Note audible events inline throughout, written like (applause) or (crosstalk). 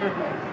Mm-hmm. (laughs)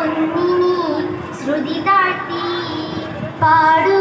ഒന്നിനി ശ്രുതി താഴ്ത്തി പാടു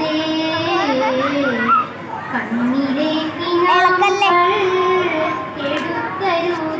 കരയരുതേ കണ്ണിലെ ഇളക്കല്ലേ എടുക്കരുത്